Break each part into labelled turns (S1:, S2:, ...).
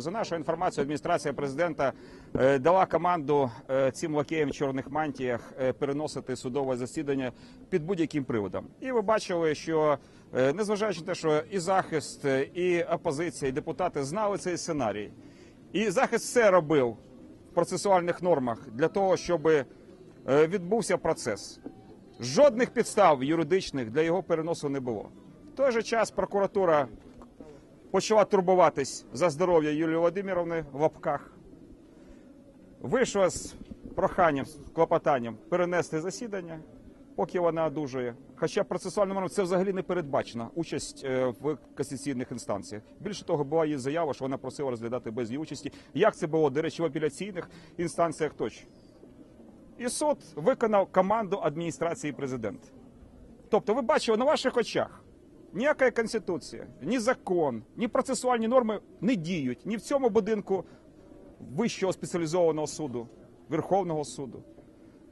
S1: За нашою інформацією, адміністрація президента е, дала команду е, цим лакеям в чорних мантіях е, переносити судове засідання під будь-яким приводом. І ви бачили, що незважаючи на те, що і захист, і опозиція, і депутати знали цей сценарій, і захист все робив в процесуальних нормах для того, щоб відбувся процес. Жодних підстав юридичних для його переносу не було. В той же час прокуратура почала турбуватись за здоров'я Юлії Володимировни в лапках. Вийшла з проханням, з клопотанням перенести засідання, поки вона одужує. Хоча процесуальним нормам це взагалі не передбачена участь е, в конституційних інстанціях. Більше того, була її заява, що вона просила розглядати без її участі. Як це було, до речі, в апеляційних інстанціях точно. І суд виконав команду адміністрації президента. Тобто, ви бачили на ваших очах, ніяка конституція, ні закон, ні процесуальні норми не діють ні в цьому будинку Вищого спеціалізованого суду, Верховного суду,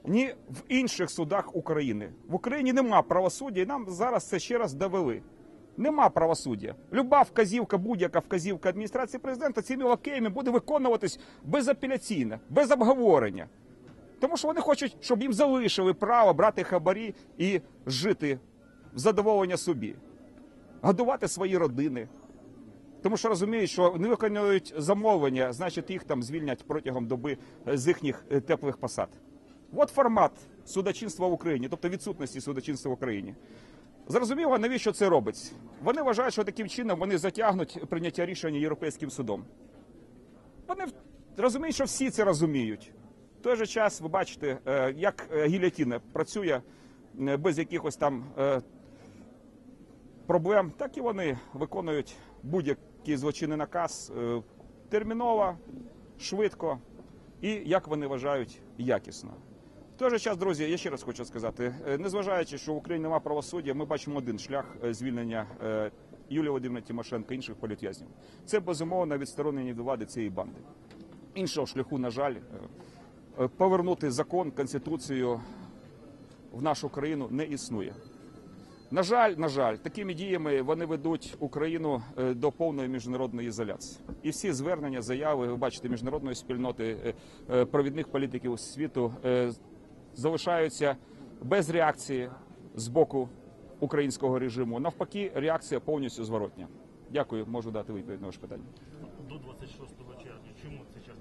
S1: ні в інших судах України. В Україні нема правосуддя, і нам зараз це ще раз довели. Нема правосуддя. Люба вказівка, будь-яка вказівка адміністрації президента цими лакеями буде виконуватись безапеляційно, без обговорення. Тому що вони хочуть, щоб їм залишили право брати хабарі і жити в задоволення собі, годувати свої родини. Тому що розуміють, що не виконують замовлення, значить їх там звільнять протягом доби е, з їхніх е, теплих посад. От формат судочинства в Україні, тобто відсутності судочинства в Україні. Зрозуміло, навіщо це робиться? Вони вважають, що таким чином вони затягнуть прийняття рішення Європейським судом. Вони розуміють, що всі це розуміють. В той же час ви бачите, е, як гільотина працює без якихось там проблем, так і вони виконують будь-який злочинний наказ е, терміново, швидко і, як вони вважають, якісно. В той же час, друзі, я ще раз хочу сказати: е, незважаючи, що в Україні немає правосуддя, ми бачимо один шлях е, звільнення Юлії Володимирівни Тимошенко, інших політв'язнів. Це безумовно відсторонення від влади цієї банди. Іншого шляху, на жаль, повернути закон, конституцію в нашу країну не існує. На жаль, на жаль, такими діями вони ведуть Україну е, до повної міжнародної ізоляції. І всі звернення, заяви, ви бачите, міжнародної спільноти е, е, провідних політиків світу залишаються без реакції з боку українського режиму. Навпаки, реакція повністю зворотня. Дякую, можу дати відповідь на ваше питання.
S2: до 26 червня. Чому це час?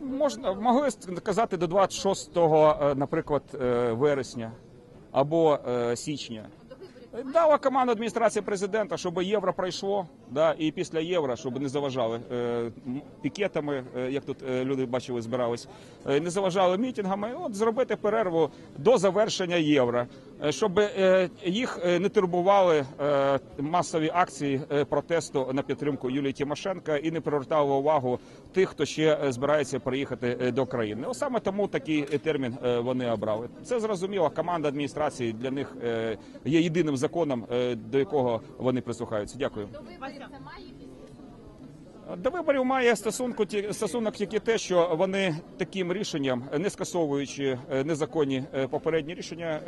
S1: Можна могли сказати до 26, е, наприклад, вересня або е, січня. Дала команду адміністрації президента, щоб євро пройшло, да, і після євро, щоб не заважали е, пікетами, е, як тут е, люди бачили, збирались, е, не заважали мітингами. От зробити перерву до завершення євро, щоб е, їх е, не турбували е, масові акції е, протесту на підтримку Юлії Тимошенка і не привертали увагу тих, хто ще е, збирається приїхати е, до країни. Ось саме тому такий е, термін е, вони обрали. Це зрозуміло. Команда адміністрації для них е, є єдиним законом, е, до якого вони прислухаються. Дякую.
S3: До виборів має
S1: стосунку стосунок тільки те, що вони таким рішенням, не скасовуючи е, незаконні е, попередні рішення.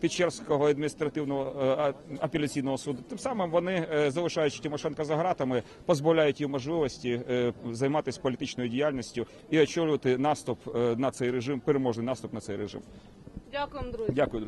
S1: Печерського адміністративного е, апеляційного суду, тим самим вони, е, залишаючи Тимошенка за ґратами, позбавляють їм можливості е, займатися політичною діяльністю і очолювати наступ на цей режим, переможний наступ на цей режим.
S3: Дякую, друзі.
S1: Дякую, друзі.